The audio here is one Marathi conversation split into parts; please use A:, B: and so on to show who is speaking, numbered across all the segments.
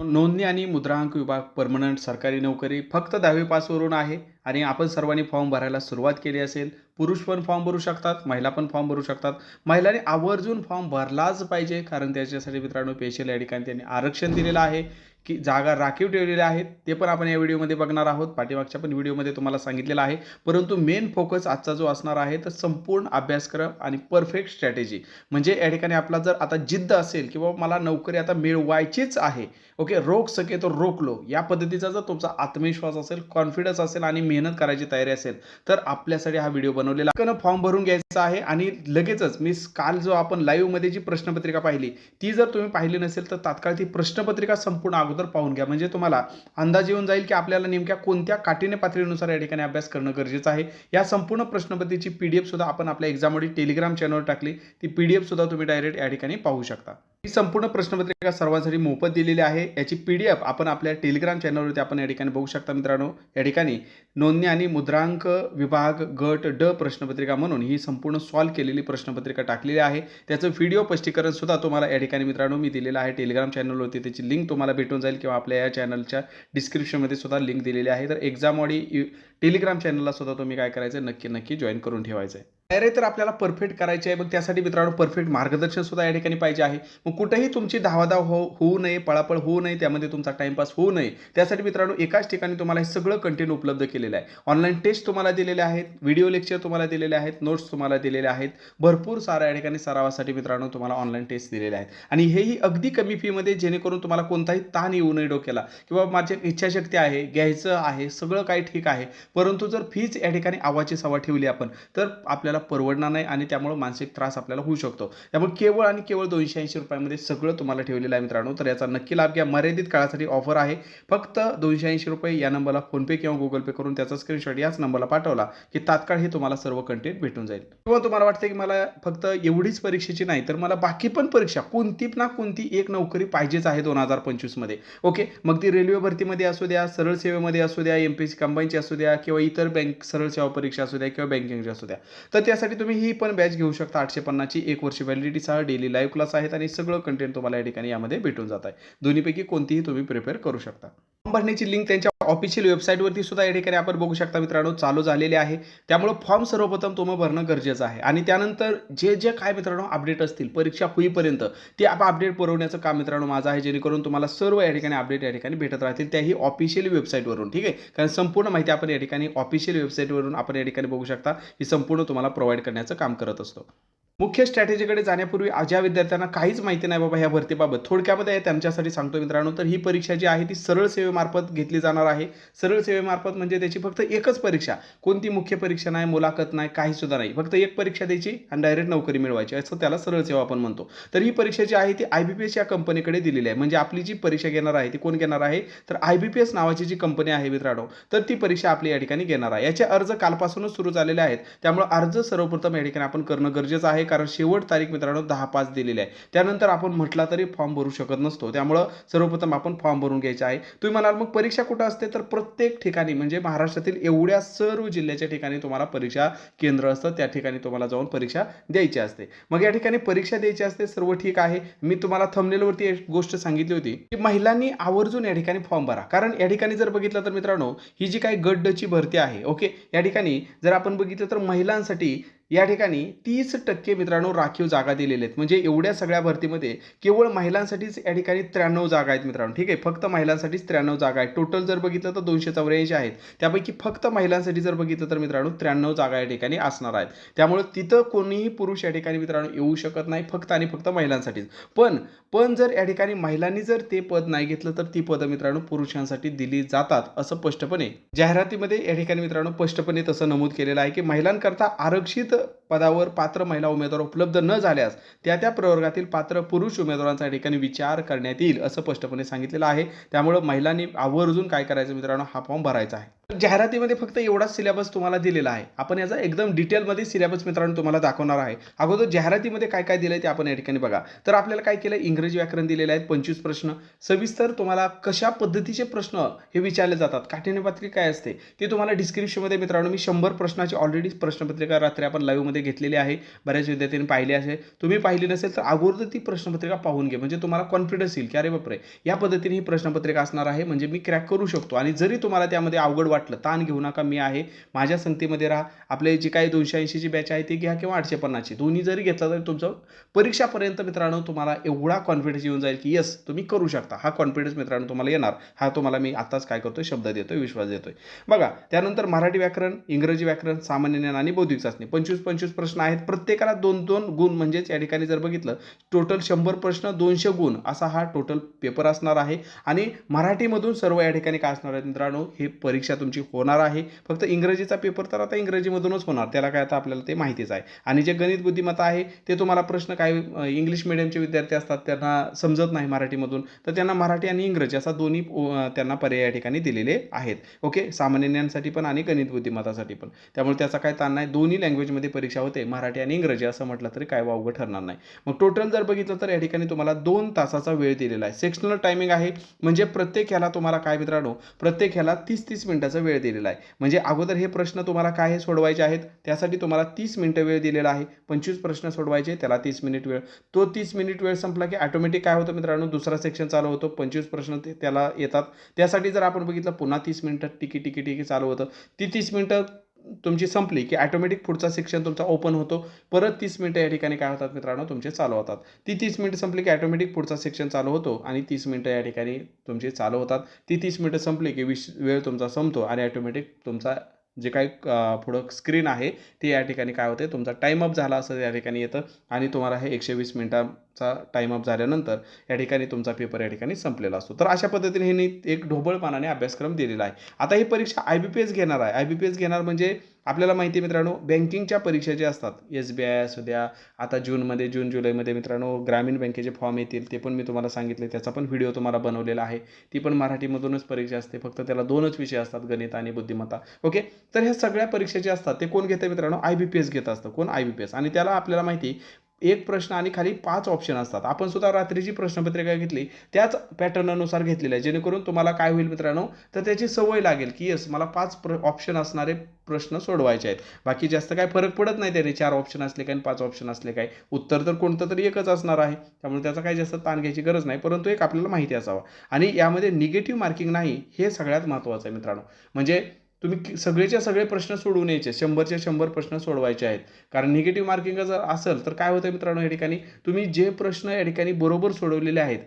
A: नोंदणी आणि मुद्रांक विभाग परमनंट सरकारी नोकरी फक्त दहावी पासवरून आहे आणि आपण सर्वांनी फॉर्म भरायला सुरुवात केली असेल. पुरुष पण फॉर्म भरू शकतात महिला पण फॉर्म भरू शकतात. महिलांनी आवर्जून फॉर्म भरलाच पाहिजे कारण त्याच्यासाठी मित्रांनो पेशल या ठिकाणी त्यांनी आरक्षण दिलेलं आहे. की जागा राखीव ठेवलेल्या आहेत ते पण आपण या व्हिडिओमध्ये बघणार आहोत. पाठीमागच्या पण व्हिडिओमध्ये तुम्हाला सांगितलेलं आहे. परंतु मेन फोकस आजचा जो असणार आहे तर संपूर्ण अभ्यासक्रम आणि परफेक्ट स्ट्रॅटेजी म्हणजे या ठिकाणी आपला जर आता जिद्द असेल किंवा मला नोकरी आता मिळवायचीच आहे ओके रोख सके तो रोकलो या पद्धतीचा जर तुमचा आत्मविश्वास असेल कॉन्फिडन्स असेल आणि मेहनत करायची तयारी असेल तर आपल्यासाठी हा व्हिडिओ बनवलेला आहे. फॉर्म भरून घ्यायचा आहे आणि लगेचच मी काल जो आपण लाईव्हमध्ये जी प्रश्नपत्रिका पाहिली ती जर तुम्ही पाहिली नसेल तर तात्काळ ती प्रश्नपत्रिका संपूर्ण अगोदर पाहून घ्या. म्हणजे तुम्हाला अंदाज येऊन जाईल की आपल्याला नेमक्या कोणत्या काठीने पातळीनुसार या ठिकाणी अभ्यास करणं गरजेचं आहे. या संपूर्ण प्रश्नपत्रीची पी डी सुद्धा आपण आपल्या एक्झाममध्ये टेलिग्राम चॅनलवर टाकली. ती पी डी सुद्धा तुम्ही डायरेक्ट या ठिकाणी पाहू शकता. ही संपूर्ण प्रश्नपत्रिका सर्वांसाठी मोफत दिलेली आहे याची पी डी एफ आपण आपल्या टेलिग्राम चॅनलवरती आपण या ठिकाणी बघू शकता मित्रांनो. या ठिकाणी नोंदणी आणि मुद्रांक विभाग गट ड प्रश्नपत्रिका म्हणून ही संपूर्ण सॉल्व केलेली प्रश्नपत्रिका टाकलेली आहे. त्याचं व्हिडिओ स्पष्टीकरण सुद्धा तुम्हाला या ठिकाणी मित्रांनो मी दिलेलं आहे. टेलिग्राम चॅनलवरती त्याची लिंक तुम्हाला भेटून जाईल किंवा आपल्या या चॅनलच्या डिस्क्रिप्शनमध्ये सुद्धा लिंक दिलेली आहे. तर एक्झाम ऑडी टेलिग्राम चॅनलला सुद्धा तुम्ही काय करायचं नक्की नक्की जॉईन करून ठेवायचं आहे तयारी तर आपल्याला परफेक्ट करायची आहे. मग त्यासाठी मित्रांनो परफेक्ट मार्गदर्शन सुद्धा या ठिकाणी पाहिजे आहे. मग कुठेही तुमची धावाधाव हो होऊ नये पळापळ होऊ नये त्यामध्ये तुमचा टाइमपास होऊ नये. त्यासाठी मित्रांनो एकाच ठिकाणी तुम्हाला हे सगळं कंटेंट उपलब्ध केलेलं आहे. ऑनलाईन टेस्ट तुम्हाला दिलेले आहेत व्हिडिओ लेक्चर तुम्हाला दिलेले आहेत नोट्स तुम्हाला दिलेले आहेत. भरपूर सारा या ठिकाणी सरावासाठी मित्रांनो तुम्हाला ऑनलाईन टेस्ट दिलेले आहेत. आणि हेही अगदी कमी फीमध्ये जेणेकरून तुम्हाला कोणताही ताण येऊ नये डोक्याला. किंवा माझी इच्छाशक्ती आहे घ्यायचं आहे सगळं काही ठीक आहे. परंतु जर फीच या ठिकाणी आवाची सवा ठेवली आपण तर आपल्याला परवडणार नाही आणि त्यामुळे मानसिक त्रास आपल्याला होऊ शकतो. त्यामुळे केवळ आणि केवळ दोनशे ऐंशी रुपयामध्ये सगळं तुम्हाला ठेवलेलं आहे मित्रांनो. तर याचा नक्की लाभ घ्या. मर्यादित काळासाठी ऑफर आहे. फक्त दोनशे ऐंशी रुपये या नंबरला फोनपे किंवा गुगल पे करून त्याचा स्क्रीनशॉट याच नंबरला पाठवला की तात्काळ हे तुम्हाला सर्व कंटेंट भेटून जाईल. किंवा तुम्हाला वाटतं की मला फक्त एवढीच परीक्षेची नाही तर मला बाकी पण परीक्षा कोणती ना कोणती एक नोकरी पाहिजेच आहे दोन हजार पंचवीसमध्ये. ओके? मग ती रेल्वे भरतीमध्ये असू द्या सरळ सेवेमध्ये असू द्या एम पी सी कंबाईनची असू द्या किंवा इतर बँक सरळ सेवा परीक्षा असू द्या किंवा बँकिंगच्या असू द्या. तर त्यासाठी तुम्ही ही पण बॅच घेऊ शकता. आठशे पन्नासची एक वर्ष व्हॅलिडिटीसह डेली लाईव्ह क्लास आहेत आणि सगळं कंटेंट तुम्हाला या ठिकाणी यामध्ये भेटून जात आहे. दोन्हीपैकी कोणतीही तुम्ही प्रिपेअर करू शकता. फॉर्म भरण्याची लिंक त्यांच्या ऑफिशियल वेबसाईटवरती सुद्धा या ठिकाणी आपण बघू शकता मित्रांनो चालू झालेले आहे. त्यामुळे फॉर्म सर्वप्रथम तुम्ही भरणं गरजेचं आहे. आणि त्यानंतर जे जे काय मित्रांनो अपडेट असतील परीक्षा होईपर्यंत ते आपण अपडेट पुरवण्याचं काम मित्रांनो माझं आहे. जेणेकरून तुम्हाला सर्व या ठिकाणी अपडेट या ठिकाणी भेटत राहतील. त्याही ऑफिशियल वेबसाईटवरून ठीक आहे? कारण संपूर्ण माहिती आपण या ठिकाणी ऑफिशियल वेबसाईटवरून आपण या ठिकाणी बघू शकता. ही संपूर्ण तुम्हाला प्रोव्हाइड करण्याचं काम करत असतो. मुख्य स्ट्रॅटेजीकडे जाण्यापूर्वी ज्या विद्यार्थ्यांना काहीच माहिती नाही बाबा ह्या भरतीबाबत. थोडक्यामध्ये त्यांच्यासाठी सांगतो मित्रांनो तर ही परीक्षा जी आहे ती सरळ सेवेमार्फत घेतली जाणार आहे. सरळ सेवेमार्फत म्हणजे त्याची फक्त एकच परीक्षा. कोणती मुख्य परीक्षा नाही मुलाखत नाही काही सुद्धा नाही. फक्त एक परीक्षा द्यायची आणि डायरेक्ट नोकरी मिळवायची. असं त्याला सरळ सेवा आपण म्हणतो. तर ही परीक्षा जी आहे ती आय बी पी एस या कंपनीकडे दिलेली आहे. म्हणजे आपली जी परीक्षा घेणार आहे ती कोण घेणार आहे? तर आय बी पी एस नावाची जी कंपनी आहे मित्रांनो तर ती परीक्षा आपली या ठिकाणी घेणार आहे. याचे अर्ज कालपासूनच सुरू झालेले आहेत. त्यामुळे अर्ज सर्वप्रथम या ठिकाणी आपण करणं गरजेचं आहे. कारण शेवट तारीख मित्रांनो दहा पाच दिलेली आहे. त्यानंतर आपण म्हटला तरी फॉर्म भरू शकत नसतो. त्यामुळं सर्वप्रथम आपण फॉर्म भरून घ्यायचा आहे. तुम्ही म्हणाल मग परीक्षा कुठं असते? तर प्रत्येक ठिकाणी म्हणजे महाराष्ट्रातील एवढ्या सर्व जिल्ह्याच्या ठिकाणी तुम्हाला परीक्षा केंद्र असतं. त्या ठिकाणी तुम्हाला जाऊन परीक्षा द्यायची असते. मग या ठिकाणी परीक्षा द्यायची असते सर्व ठीक आहे. मी तुम्हाला थंबनेलवरती एक गोष्ट सांगितली होती की महिलांनी आवर्जून या ठिकाणी फॉर्म भरा. कारण या ठिकाणी जर बघितलं तर मित्रांनो ही जी काही गड्डची भरती आहे ओके? या ठिकाणी जर आपण बघितलं तर महिलांसाठी या ठिकाणी तीस टक्के मित्रांनो राखीव जागा दिलेल्या आहेत. म्हणजे एवढ्या सगळ्या भरतीमध्ये केवळ महिलांसाठीच या ठिकाणी त्र्याण्णव जागा आहेत मित्रांनो. ठीक आहे? फक्त महिलांसाठीच त्र्याण्णव जागा आहेत. टोटल जर बघितलं तर दोनशे चौऱ्याऐंशी आहेत. त्यापैकी फक्त महिलांसाठी जर बघितलं तर मित्रांनो त्र्याण्णव जागा या ठिकाणी असणार आहेत. त्यामुळे तिथं कोणीही पुरुष या ठिकाणी मित्रांनो येऊ शकत नाही फक्त आणि फक्त महिलांसाठीच. पण पण जर या ठिकाणी महिलांनी जर ते पद नाही घेतलं तर ती पदं मित्रांनो पुरुषांसाठी दिली जातात असं स्पष्टपणे जाहिरातीमध्ये या ठिकाणी मित्रांनो स्पष्टपणे तसं नमूद केलेलं आहे की महिलांकरता आरक्षित पदावर पात्र महिला उमेदवार उपलब्ध न झाल्यास त्या त्या प्रवर्गातील पात्र पुरुष उमेदवारांच्या ठिकाणी विचार करण्यात येईल असं स्पष्टपणे सांगितलेलं आहे. त्यामुळं महिलांनी आवर्जून काय करायचं मित्रांनो? हा फॉर्म भरायचा आहे. जाहिरातीमध्ये फक्त एवढाच सिलेबस तुम्हाला दिलेला आहे. आपण याचा एकदम डिटेलमध्ये सिलेबस मित्रांनो तुम्हाला दाखवणार आहे. अगोदर जाहिरातीमध्ये काय काय दिलं आहे ते आपण या ठिकाणी बघा. तर आपल्याला काय केलं इंग्रजी व्याकरण दिलेले आहेत पंचवीस प्रश्न. सविस्तर तुम्हाला कशा पद्धतीचे प्रश्न हे विचारले जातात काठिण्यपत्रिका काय असते ते तुम्हाला डिस्क्रिप्शनमध्ये मित्रांनो मी शंभर प्रश्नाची ऑलरेडी प्रश्नपत्रिका रात्री आपण लाईव्हमध्ये घेतलेली आहे. बऱ्याच विद्यार्थ्यांनी पाहिली असेल. तुम्ही पाहिली नसेल तर अगोदर ती प्रश्नपत्रिका पाहून घे म्हणजे तुम्हाला कॉन्फिडन्स येईल की अरे बापरे या पद्धतीने ही प्रश्नपत्रिका असणार आहे. म्हणजे मी क्रॅक करू शकतो. आणि जरी तुम्हाला त्यामध्ये अवघड वाटलं ताण घेऊ नका मी आहे. माझ्या संगतीमध्ये राहा. आपले जी काही दोनशे ऐंशीची बॅच आहे ती घ्या किंवा आठशे पन्नासची. दोन्ही जरी घेतलं तरी तुमचं परीक्षापर्यंत मित्रांनो तुम्हाला एवढा कॉन्फिडन्स येऊन जाईल की येस तुम्ही करू शकता. हा कॉन्फिडन्स मित्रांनो तुम्हाला येणार. हा तुम्हाला मी आताच काय करतोय शब्द देतोय विश्वास देतोय. बघा त्यानंतर मराठी व्याकरण इंग्रजी व्याकरण सामान्य ज्ञान आणि बौद्धिक चाचणी. पंचवीस पंचवीस प्रश्न आहेत. प्रत्येकाला दोन दोन गुण म्हणजेच या ठिकाणी जर बघितलं टोटल शंभर प्रश्न दोनशे गुण असा हा टोटल पेपर असणार आहे. आणि मराठीमधून सर्व या ठिकाणी काय असणार आहे मित्रांनो हे परीक्षा तुमची होणार आहे. फक्त इंग्रजीचा पेपर तर आता इंग्रजीमधूनच होणार. त्याला काय आता आपल्याला ते माहितीच आहे. आणि जे गणित बुद्धिमत्ता आहे ते तुम्हाला प्रश्न काय इंग्लिश मिडियमचे विद्यार्थी असतात त्यांना समजत नाही मराठीमधून. तर त्यांना मराठी आणि इंग्रजी असा दोन्ही त्यांना पर्याय या ठिकाणी दिलेले आहेत. ओके? सामान्य ज्ञानसाठी पण आणि गणित बुद्धिमत्तासाठी पण. त्यामुळे त्याचा काय ताण नाही. दोन्ही लँग्वेजमध्ये परीक्षा होते. मराठी आणि इंग्रजी असं म्हटलं तरी काय वावगं ठरणार नाही. मग टोटल जर बघितलं तर या ठिकाणी तुम्हाला दोन तासाचा वेळ दिलेला आहे. सेक्शनल टायमिंग आहे. म्हणजे प्रत्येक ह्याला तुम्हाला काय मित्रांनो? प्रत्येक ह्याला तीस तीस मिनिटाचा वेळ दिलेला आहे. म्हणजे अगोदर हे प्रश्न तुम्हाला काय हे सोडवायचे आहेत? त्यासाठी तुम्हाला तीस मिनिटं वेळ दिलेला आहे. पंचवीस प्रश्न सोडवायचे त्याला तीस मिनिट वेळ. तो तीस मिनिट वेळ संपला की ऑटोमॅटिक काय होतं मित्रांनो? दुसरा सेक्शन चालू होतो. पंचवीस प्रश्न ते त्याला येतात. त्यासाठी जर आपण बघितलं पुन्हा तीस मिनिटं टिकी टिकी टिकी चालू होतं. ती तीस मिनिटं तुमची संपली की ॲटोमॅटिक पुढचा सेक्शन तुमचा ओपन होतो. परत तीस मिनटं या ठिकाणी काय होतात मित्रांनो? तुमचे चालू होतात. ती तीस मिनटं संपली की ॲटोमॅटिक पुढचा सेक्शन चालू होतो आणि तीस मिनटं या ठिकाणी तुमची चालू होतात. ती तीस मिनटं संपली की विश वेळ तुमचा संपतो आणि ॲटोमॅटिक तुमचा जे काही पुढं स्क्रीन आहे ते या ठिकाणी काय होते? तुमचा टाईम अप झाला असं या ठिकाणी येतं आणि तुम्हाला हे एकशे वीस चा टाईम अप झाल्यानंतर या ठिकाणी तुमचा पेपर या ठिकाणी संपलेला असतो. तर अशा पद्धतीने ह्यांनी एक ढोबळपणाने अभ्यासक्रम दिलेला आहे. आता ही परीक्षा आय बी पी एस घेणार आहे. आय बी पी एस घेणार म्हणजे आपल्याला माहिती आहे मित्रांनो बँकिंगच्या परीक्षा ज्या असतात एस बी आय असू द्या आता जूनमध्ये जून जुलैमध्ये मित्रांनो ग्रामीण बँकेचे फॉर्म येतील ते पण मी तुम्हाला सांगितले त्याचा पण व्हिडिओ तुम्हाला बनवलेला आहे. ती पण मराठीमधूनच परीक्षा असते फक्त त्याला दोनच विषय असतात गणित आणि बुद्धिमत्ता. ओके तर ह्या सगळ्या परीक्षा ज्या असतात ते कोण घेतं मित्रांनो? आय बी पी एस घेत असतं. कोण? आय बी पी एस आणि त्याला आपल्याला माहिती एक प्रश्न आणि खाली पाच ऑप्शन असतात. आपण सुद्धा रात्रीची प्रश्नपत्रिका घेतली त्याच पॅटर्ननुसार घेतलेली आहे. जेणेकरून तुम्हाला काय होईल मित्रांनो? तर त्याची सवय लागेल की येस मला पाच प्र ऑप्शन असणारे प्रश्न सोडवायचे आहेत. बाकी जास्त काय फरक पडत नाही त्याने. चार ऑप्शन असले काय आणि पाच ऑप्शन असले काय. उत्तर तर कोणतं तरी एकच असणार आहे. त्यामुळे त्याचा काही जास्त ताण घ्यायची गरज नाही. परंतु एक आपल्याला माहिती असावा. आणि यामध्ये निगेटिव्ह मार्किंग नाही हे सगळ्यात महत्त्वाचं आहे मित्रांनो. म्हणजे तुम्ही सगळेच्या सगळे प्रश्न सोडवून यायचे शंभरच्या शंभर प्रश्न सोडवायचे आहेत. कारण निगेटिव्ह मार्किंग जर असेल तर काय होतं मित्रांनो या ठिकाणी तुम्ही जे प्रश्न या ठिकाणी बरोबर सोडवलेले आहेत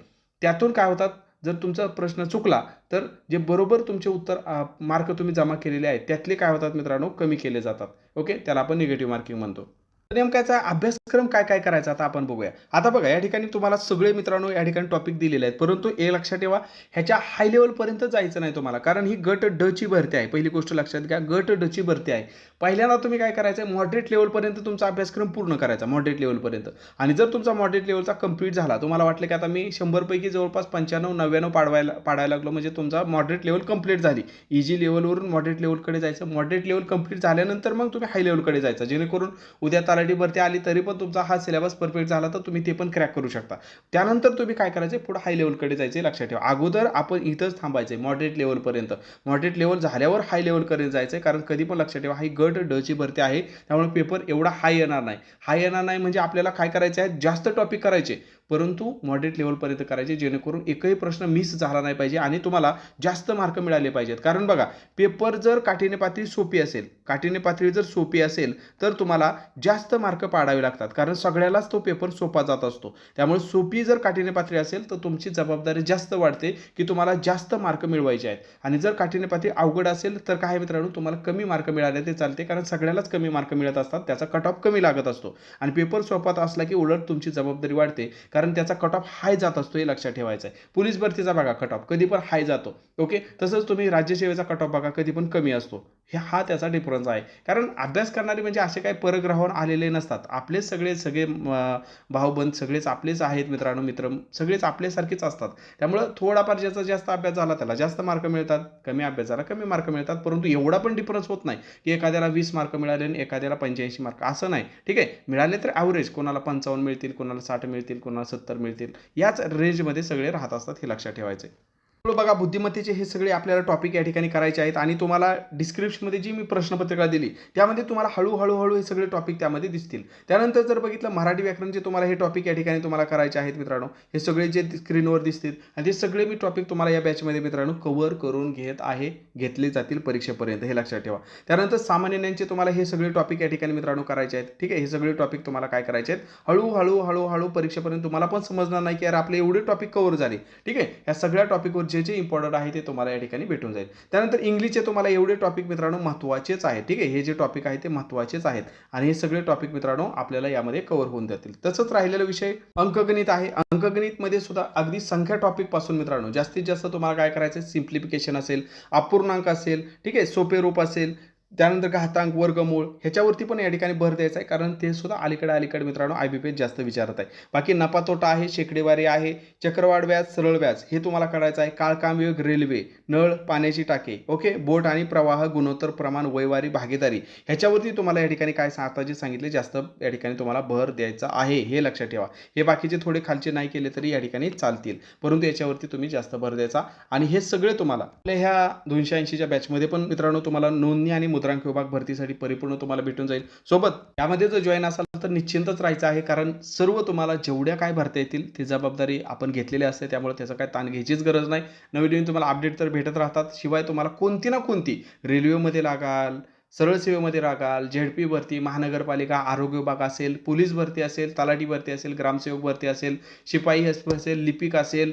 A: त्यातून काय होतात? जर तुमचा प्रश्न चुकला तर जे बरोबर तुमचे उत्तर मार्क तुम्ही जमा केलेले आहेत त्यातले काय होतात मित्रांनो? कमी केले जातात. ओके? त्याला आपण निगेटिव्ह मार्किंग म्हणतो. नेमकाचा अभ्यासक्रम काय काय करायचा आता आपण बघूया. आता बघा या ठिकाणी तुम्हाला सगळे मित्रांनो या ठिकाणी टॉपिक दिलेले आहेत. परंतु हे लक्षात ठेवा ह्याच्या हाय लेवलपर्यंत जायचं नाही तुम्हाला. कारण ही गट ड ची भरती आहे. पहिली गोष्ट लक्षात घ्या गट ड ची भरती आहे. पहिल्यांदा तुम्ही काय करायचं आहे मॉडरेट लेवलपर्यंत तुमचा अभ्यासक्रम पूर्ण करायचा मॉडरेट लेवलपर्यंत आणि जर तुमचा मॉडरेट लेवलचा कंप्लीट झाला तुम्हाला वाटलं की आता मी शंभरपैकी जवळपास पंच्याण्णव नव्याण्णव पाडवायला पाडायला लागलो म्हणजे तुमचा मॉडरेट लेवल कंप्लीट झाली. इजी लेवलवरून मॉडरेट लेवलकडे जायचं मॉडरेट लेवल कंप्लीट झाल्यानंतर मग तुम्ही हाय लेवलकडे जायचं. जेणेकरून उद्या तारा तलाठी भरती आली तरी पण तुमचा हा सिलेबस परफेक्ट झाला तर तुम्ही ते पण क्रॅक करू शकता. त्यानंतर तुम्ही काय करायचे? पुढे हाय लेवलकडे जायचे लक्षात ठेवा. अगोदर आपण इथंच थांबायचे मॉडरेट लेवलपर्यंत मॉडरेट लेवल झाल्यावर हाय लेवलकडे जायचं कारण कधी पण लक्षात ठेवा ही गट डची भरती आहे. त्यामुळे पेपर एवढा हाय येणार नाही. हाय येणार नाही म्हणजे आपल्याला काय करायचे आहे जास्त टॉपिक करायचे. परंतु मॉडरेट लेवलपर्यंत करायचे जेणेकरून एकही प्रश्न मिस झाला नाही पाहिजे आणि तुम्हाला जास्त मार्क मिळाले पाहिजेत. कारण बघा पेपर जर काठीने पातळी सोपी असेल काठीने पातळी जर सोपी असेल तर तुम्हाला जास्त मार्क पाडावे लागतात. कारण सगळ्यालाच तो पेपर सोपा जात असतो. त्यामुळे सोपी जर काठीने पातळी असेल तर तुमची जबाबदारी जास्त वाढते की तुम्हाला जास्त मार्क मिळवायचे आहेत. आणि जर काठीने पातळी अवघड असेल तर काय मित्रांनो तुम्हाला कमी मार्क मिळाले ते चालते. कारण सगळ्यालाच कमी मार्क मिळत असतात त्याचा कट ऑफ कमी लागत असतो. आणि पेपर सोपात असला की उलट तुमची जबाबदारी वाढते. कारण कारण त्याचा कट ऑफ हाय जात असतो हे लक्षात ठेवायचं आहे. पोलीस भरतीचा बघा कट ऑफ कधी पण हाय जातो. ओके तसंच तुम्ही राज्यसेवेचा कट ऑफ बघा कधी पण कमी असतो. हे हा त्याचा डिफरन्स आहे. कारण अभ्यास करणारे म्हणजे असे काही परग्रहावर आलेले नसतात. आपलेच सगळे सगळे अं, भाऊबंद सगळेच आपलेच आहेत मित्रांनो मित्र सगळेच आपल्यासारखेच असतात. त्यामुळं थोडाफार ज्याचा जास्त अभ्यास झाला त्याला जास्त मार्क मिळतात. कमी अभ्यास झाला कमी मार्क मिळतात. परंतु एवढा पण डिफरन्स होत नाही की एखाद्याला वीस मार्क मिळाले आणि एखाद्याला पंच्याऐंशी मार्क असं नाही. ठीक आहे? मिळाले तर ॲव्हरेज कोणाला पंचावन्न मिळतील कोणाला साठ मिळतील कोणाला सत्तर मिळतील. याच रेंजमध्ये सगळे राहत असतात हे लक्षात ठेवायचं आहे बघा बुद्धिमत्तेचे हे सगळे आपल्याला टॉपिक या ठिकाणी करायचे आहेत आणि तुम्हाला डिस्क्रिप्शनमध्ये जी मी प्रश्नपत्रिका दिली त्यामध्ये तुम्हाला हळूहळू हळू हे सगळे टॉपिक त्यामध्ये दिसतील. त्यानंतर जर बघितलं मराठी व्याकरणचे तुम्हाला हे टॉपिक या ठिकाणी तुम्हाला करायचे आहेत मित्रांनो हे सगळे जे स्क्रीनवर दिसतील आणि ते सगळे मी टॉपिक तुम्हाला या बॅचमध्ये मित्रांनो कव्हर करून घेत आहे घेतले जातील परीक्षेपर्यंत हे लक्षात ठेवा. त्यानंतर सामान्य ज्ञानचे तुम्हाला हे सगळे टॉपिक या ठिकाणी मित्रांनो करायचे आहेत. ठीक आहे हे सगळे टॉपिक तुम्हाला काय करायचे आहेत? हळूहळू हळूहळू परीक्षेपर्यंत तुम्हाला पण समजणार नाही की यार आपले एवढे टॉपिक कव्हर झाले. ठीक आहे या सगळ्या टॉपिकवर जे जे इम्पॉर्टंट आहे ते तुम्हाला या ठिकाणी भेटून जाईल. त्यानंतर इंग्लिशचे तुम्हाला एवढे टॉपिक मित्रांनो महत्त्वाचेच आहेत. ठीक आहे? हे जे टॉपिक आहे ते महत्त्वाचेच आहेत. आणि हे सगळे टॉपिक मित्रांनो आपल्याला यामध्ये कव्हर होऊन जातील. तसंच राहिलेला विषय अंकगणित आहे. अंकगणितमध्ये सुद्धा अगदी संख्या टॉपिकपासून मित्रांनो जास्तीत जास्त तुम्हाला काय करायचं सिम्प्लिफिकेशन असेल अपूर्णांक असेल ठीक आहे? सोपे रूप असेल त्यानंतर घातांक वर्गमूळ ह्याच्यावरती पण या ठिकाणी भर द्यायचा आहे. कारण ते सुद्धा अलीकडे अलीकडे मित्रांनो आय बी पी जास्त विचारत आहे. बाकी नफा तोटा आहे शेकडेवारी आहे चक्रवाढ व्याज सरळ व्याज हे तुम्हाला करायचं आहे. काळकाम रेल्वे नळ पाण्याची टाके ओके? बोट आणि प्रवाह गुणोत्तर प्रमाण वयवारी भागीदारी. ह्याच्यावरती तुम्हाला या ठिकाणी काय सा- आता जे सांगितले जास्त या ठिकाणी तुम्हाला भर द्यायचा आहे. हे लक्षात ठेवा. हे बाकीचे थोडे खालचे नाही केले तरी या ठिकाणी चालतील. परंतु याच्यावरती तुम्ही जास्त भर द्यायचा. आणि हे सगळे तुम्हाला आपल्या ह्या दोनशे ऐंशीच्या बॅचमध्ये पण मित्रांनो तुम्हाला नोंदणी आणि मुद्रांक विभाग भरतीसाठी परिपूर्ण तुम्हाला भेटून जाईल. सोबत यामध्ये जर जॉईन असाल तर निश्चिंतच राहायचं आहे कारण सर्व तुम्हाला जेवढ्या काय भरता येतील ती जबाबदारी आपण घेतलेली असते त्यामुळे त्याचा काय ताण घ्यायचीच गरज नाही. नवीन नवीन तुम्हाला अपडेट तर भेटत राहतात शिवाय तुम्हाला कोणती ना कोणती रेल्वेमध्ये लागाल सरळ सेवेमध्ये रागाल झेडपी भरती महानगरपालिका आरोग्य विभाग असेल पोलीस भरती असेल तलाठी भरती असेल ग्रामसेवक भरती असेल शिपाई असेल लिपिक असेल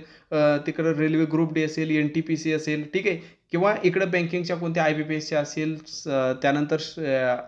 A: तिकडं रेल्वे ग्रुप डी असेल एन टी पी सी असेल ठीक आहे. किंवा इकडं बँकिंगच्या कोणत्या आय बी पी एसच्या असेल स- त्यानंतर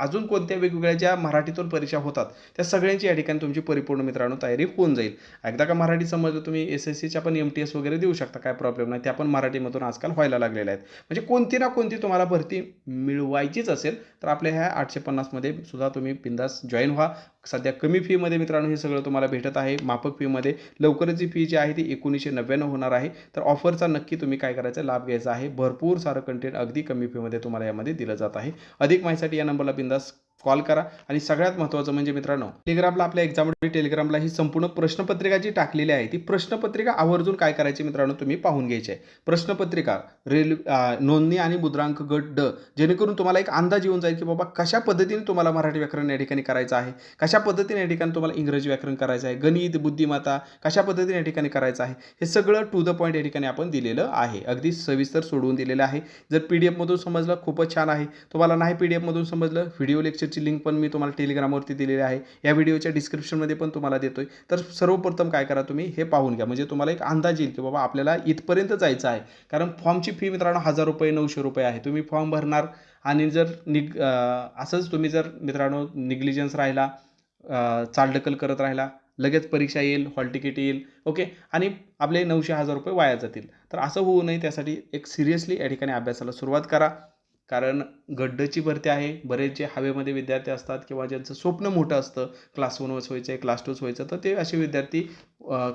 A: अजून कोणत्या वेगवेगळ्या ज्या मराठीतून परीक्षा होतात त्या सगळ्यांची या ठिकाणी तुमची परिपूर्ण मित्रांनो तयारी होऊन जाईल. एकदा का मराठी समजलं तुम्ही एस एस सीच्या पण एम टी एस वगैरे देऊ शकता काय प्रॉब्लेम नाही. त्या पण मराठीमधून आजकाल व्हायला लागलेल्या आहेत. म्हणजे कोणती ना कोणती तुम्हाला भरती मिळवायचीच असेल तर आपल्या ह्या आठशे पन्नासमध्ये सुद्धा तुम्ही बिंदास जॉईन व्हा. सध्या कमी फीमध्ये मित्रांनो हे सगळं तुम्हाला भेटत आहे. माफक फीमध्ये लवकरच जी फी जी आहे ती एकोणीसशे नव्याण्णव होणार आहे. तर ऑफरचा नक्की तुम्ही काय करायचा? लाभ घ्यायचा आहे. भरपूर सारं कंटेंट अगदी कमी फीमध्ये तुम्हाला यामध्ये दिलं जात आहे. अधिक माहितीसाठी या नंबरला बिंदास कॉल करा. आणि सगळ्यात महत्त्वाचं म्हणजे मित्रांनो टेलिग्रामला आपल्या एक्झाम टेलिग्रामला ही संपूर्ण प्रश्नपत्रिका जी टाकलेली आहे ती प्रश्नपत्रिका आवर्जून काय करायची मित्रांनो तुम्ही पाहून घ्यायची आहे. प्रश्नपत्रिका रेल नोंदणी आणि मुद्रांक गट ड जेणेकरून तुम्हाला एक अंदाज येऊन जाईल की बाबा कशा पद्धतीने तुम्हाला मराठी व्याकरण या ठिकाणी करायचं आहे कशा पद्धतीने या ठिकाणी तुम्हाला इंग्रजी व्याकरण करायचं आहे गणित बुद्धिमत्ता कशा पद्धतीने या ठिकाणी करायचं आहे हे सगळं टू द पॉईंट या ठिकाणी आपण दिलेलं आहे. अगदी सविस्तर सोडवून दिलेलं आहे. जर पी डी एफमधून समजलं खूपच छान आहे. तुम्हाला नाही पी डी एफमधून समजलं व्हिडिओ लेक्चर व्हिडिओची लिंक पण मी तुम्हाला टेलिग्रामवरती दिलेली आहे. या व्हिडिओच्या डिस्क्रिप्शनमध्ये पण तुम्हाला देतोय. तर सर्वप्रथम काय करा तुम्ही हे पाहून घ्या. म्हणजे तुम्हाला एक अंदाज येईल की बाबा आपल्याला इथपर्यंत जायचं आहे. कारण फॉर्मची फी मित्रांनो हजार रुपये नऊशे रुपये आहे. तुम्ही फॉर्म भरणार आणि जर निग असंच तुम्ही जर मित्रांनो निग्लिजन्स राहिला चालढकल करत राहिला लगेच परीक्षा येईल हॉल तिकीट येईल ओके आणि आपले नऊशे हजार रुपये वाया जातील. तर असं होऊ नये. त्यासाठी एक सिरियसली या ठिकाणी अभ्यासाला सुरुवात करा. कारण गड्डची भरती आहे बरेच जे हवेमध्ये विद्यार्थी असतात किंवा ज्यांचं स्वप्न मोठं असतं क्लास वन व्हायचं आहे क्लास टूच व्हायचं तर ते असे विद्यार्थी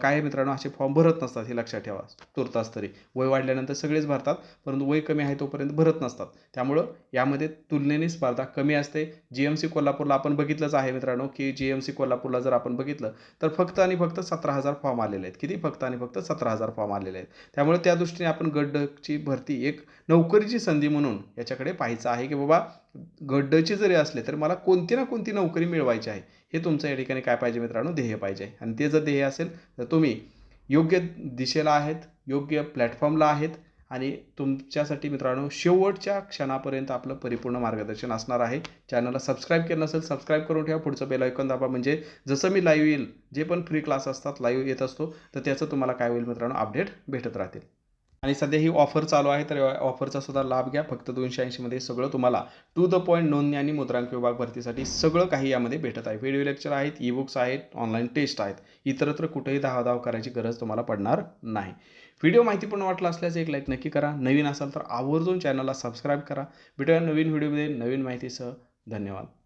A: काय मित्रांनो असे फॉर्म भरत नसतात हे लक्षात ठेवा. तुर्तास तरी. वय वाढल्यानंतर सगळेच भरतात परंतु वय कमी आहे तोपर्यंत भरत नसतात. त्यामुळं यामध्ये तुलनेने स्पर्धा कमी असते. जी एम सी कोल्हापूरला आपण बघितलंच आहे मित्रांनो की जी एम सी कोल्हापूरला जर आपण बघितलं तर फक्त आणि फक्त सतरा हजार फॉर्म आलेले आहेत. किती? फक्त आणि फक्त सतरा हजार फॉर्म आलेले आहेत. त्यामुळे त्या दृष्टीने आपण गड्डची भरती एक नोकरीची संधी म्हणून याच्याकडे पाहायचं आहे की बाबा गड्डची जरी असले तर मला कोणती ना कोणती नोकरी मिळवायची आहे हे तुमचं या ठिकाणी काय पाहिजे मित्रांनो? ध्येय पाहिजे आणि ते जर ध्येय असेल तर तुम्ही योग्य दिशेला आहेत योग्य प्लॅटफॉर्मला आहेत आणि तुमच्यासाठी मित्रांनो शेवटच्या क्षणापर्यंत आपलं परिपूर्ण मार्गदर्शन असणार आहे. चॅनलला सबस्क्राईब केलं नसेल सबस्क्राईब करून ठेवा. पुढचं बेल ऐकून दाबा. म्हणजे जसं मी लाईव्ह येईल जे पण फ्री क्लास असतात लाईव्ह येत असतो तर त्याचं तुम्हाला काय होईल मित्रांनो अपडेट भेटत राहतील. आणि सध्या ही ऑफर चालू आहे तर ऑफरचा सुद्धा लाभ घ्या. फक्त दोनशे ऐंशीमध्ये सगळं तुम्हाला टू द पॉईंट नोंदणी आणि मुद्रांक विभाग भरतीसाठी सगळं काही यामध्ये भेटत आहे. व्हिडिओ लेक्चर आहेत ई बुक्स आहेत ऑनलाईन टेस्ट आहेत. इतरत्र कुठेही धावाधाव करायची गरज तुम्हाला पडणार नाही. व्हिडिओ माहितीपूर्ण वाटला असल्यास एक लाईक नक्की करा. नवीन असाल तर आवर्जून चॅनलला सबस्क्राईब करा. भेटूया नवीन व्हिडिओमध्ये नवीन माहितीसह. धन्यवाद.